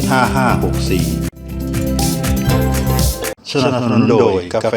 5564 สนับสนุนโดยกาแฟ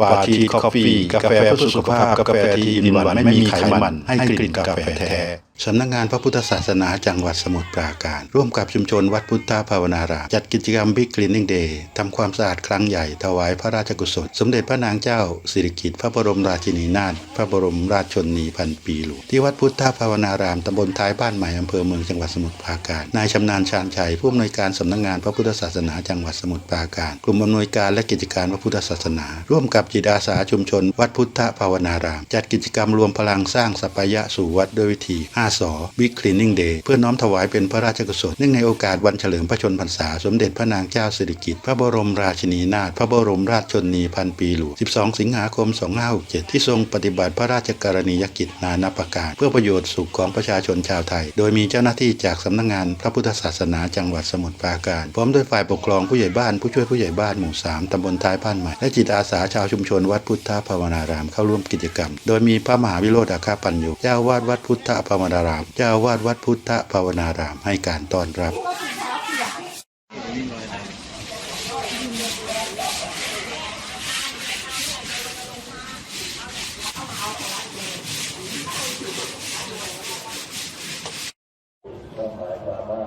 ปาทีคอฟฟี่ กาแฟเพื่อสุขภาพ กาแฟที่อินวันไม่มีไขมัน ให้กลิ่นกาแฟแท้ สำนักงานพระพุทธศาสนาจังหวัดสมุทรปราการ ร่วมกับชุมชนวัดพุทธภาวนารามจัดกิจกรรมบิ๊กคลีนนิ่งเดย์ทำความสะอาดครั้งใหญ่ถวายพระราชกุศล สมเด็จพระนางเจ้า สิริกิติ์พระบรมราชินีนาถพระบรมราชชนนีพันปีหลวงที่วัดพุทธภาวนารามตำบลท้ายบ้านใหม่อำเภอเมืองจังหวัดสมุทรปราการนายชำนาญชาญชัยผู้อำนวยการสำนักงานพระพุทธศาสนาจังหวัดสมุทรปราการ กลุ่มอำนวยการและกิจการพระพุทธศาสนา ร่วมกับจิตอาสาชุมชน วัดพุทธภาวนาราม จัดกิจกรรมรวมพลังสร้างสัปยะสู่วัดด้วยวิธี5สอบิ๊กคลีนนิ่งเดย์เพื่อน้อมถวายเป็นพระราชกุศลเนื่องในโอกาสวันเฉลิมพระชนพรรษา สมเด็จพระนางเจ้าสิริกิติ์พระบรมราชินีนาถพระบรมราชชนีพันปีหลวง 12 สิงหาคม 2567 ที่ทรงปฏิบัติพระราชกรณียกิจนานาประการ เพื่อประโยชน์สุขของประชาชนชาวไทย โดยมีเจ้าหน้าที่จากสำนักงานพระพุทธศาสนาจังหวัดสมุทรปราการ พร้อมด้วยฝ่ายปกครองผู้ใหญ่บ้านผู้ช่วยผู้ใหญ่บ้านหมู่ 3 ตำบลท้ายบ้านใหม่ และจิตอาสาชาวชุมชนวัดพุทธภาวนารามเข้าร่วมกิจกรรม โดยมีพระมหาวิโรธอาคาปัญโยเจ้าอาวาดวัดพุทธภาวนาราม เจ้าวาดวัดพุทธภาวนารามให้การต้อนรับ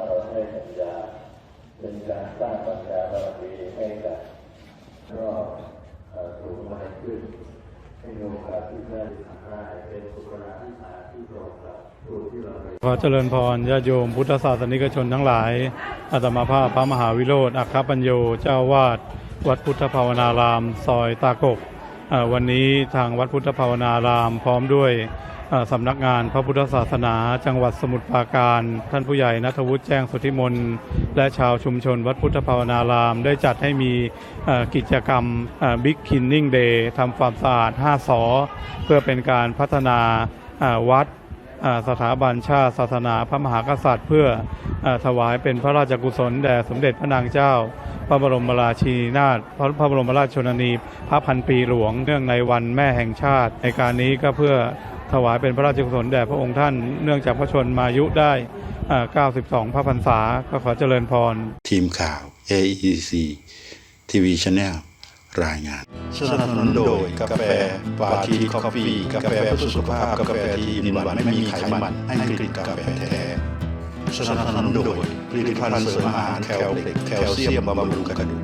เราให้สัญญาเป็นการสร้างปัญญาบารมีให้กับรอบสูงวัยขึ้น ขอเจริญพรญาติโยมพุทธศาสนิกชนทั้งหลายอาตมาภาพพระมหาวิโรธอัคคปัญโยเจ้าวาดวัดพุทธภาวนาราม ซอยตากกเอ่อวันนี้ทางวัดพุทธภาวนาราม พร้อมด้วย สำนักงานพระพุทธศาสนา จังหวัดสมุทรปราการ ท่านผู้ใหญ่นัทวุฒิแจ้งสุธิมนและชาวชุมชนวัดพุทธภาวนาราม ได้จัดให้มีกิจกรรมบิ๊กคินนิ่งเดย์ทำความสะอาด 5 สอ เพื่อเป็นการพัฒนาวัดสถาบันชาติศาสนาพระมหากษัตริย์ เพื่ออถวายเป็นพระราชกุศลแด่สมเด็จพระนางเจ้า พระบรมราชินีนาถพระพระบรมราชชนนี พระพันปีหลวงเนื่องในวันแม่แห่งชาติ ในการนี้ก็เพื่อ ถวายเป็นพระราชกุศลแด่พระองค์ท่านเนื่องจากพระชนมายุได้อ่า92 พระพรรษา ก็ขอเจริญพร ทีมข่าว AEC TV Channel รายงานสนับสนุนโดยกาแฟปาทีคอฟฟี่กาแฟเพื่อสุขภาพกาแฟที่อินวันไม่มีไขมันให้กลิ่นกาแฟแท้สนับสนุนโดยผลิตภัณฑ์เสริมอาหารแคลเล็กแคลเซียมบำรุงกระดูก